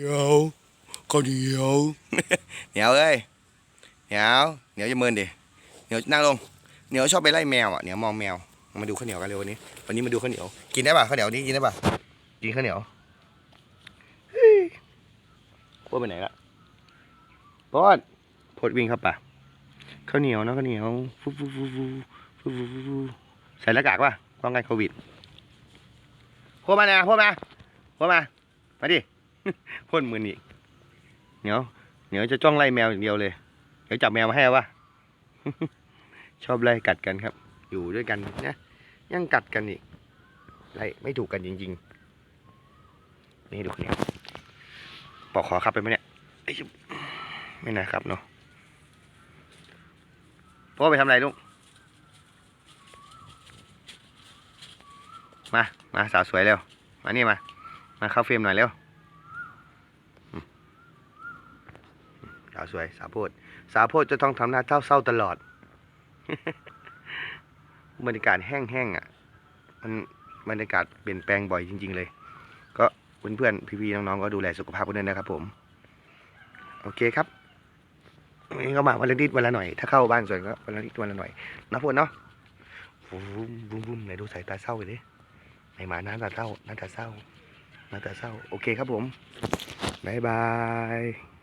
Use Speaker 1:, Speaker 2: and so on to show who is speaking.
Speaker 1: เหนียวข้าวเหนียว
Speaker 2: เหนียวเอ้ยเหนียวเหนียวจะเมินดิเหนียวนั่งลงเหนียวชอบไปไล่แมวอะเหนียวมองแมวมาดูข้าวเหนียวกันเลยวันนี้ วันนี้มาดูข้าวเหนียว กินได้ป่ะข้าวเหนียวนี้กินได้ป่ะกินข้าวเหนียวพดไปไหนละพอดพดวิ่งเข้าป่ะข้าวเหนียวนะข้าวเหนียวฟูฟูฟูฟูฟูฟูฟูใส่หน้ากากป่ะป้องกันโควิดพดมาเนี่ยพดมาพดมามาดิ พ่นมือนี่เหนียวเดี๋ยวจะจ้องไล่แมวอย่างเดียวเลย เดี๋ยวจับแมวมาให้วะชอบไล่กัดกันครับ อยู่ด้วยกันนะยังกัดกันอีกไล่ไม่ถูกกันจริงๆ นี่ดูคนนี้ปอกคอครับไปไหมเนี่ยไม่นะครับเนาะพ่อไปทำอะไรลูกมา มาสาวสวยเร็ว มานี่มา มาเข้าเฟรมหน่อยเร็ว สวย สาวโพดสาวโพดจะต้องทำหน้าเศร้าเศร้าตลอด บรรยากาศแห้งๆอะ มันบรรยากาศเปลี่ยนแปลงบ่อยจริง ๆ เลย ก็เพื่อนๆพี่ๆน้องๆก็ดูแลสุขภาพกันด้วยนะครับ ผม โอเคครับวันนี้ก็มาวันละนิดวันละหน่อย ถ้าเข้าบ้านสวนก็วันละนิดวันละหน่อยนะพวกเนาะบุ้มบุ้มบุ้มไหนดูสายตาเศร้าไปดิไหนมาหน้าตาเศร้าหน้าตาเศร้าหน้าตาเศร้า โอเคครับผม บ๊ายบาย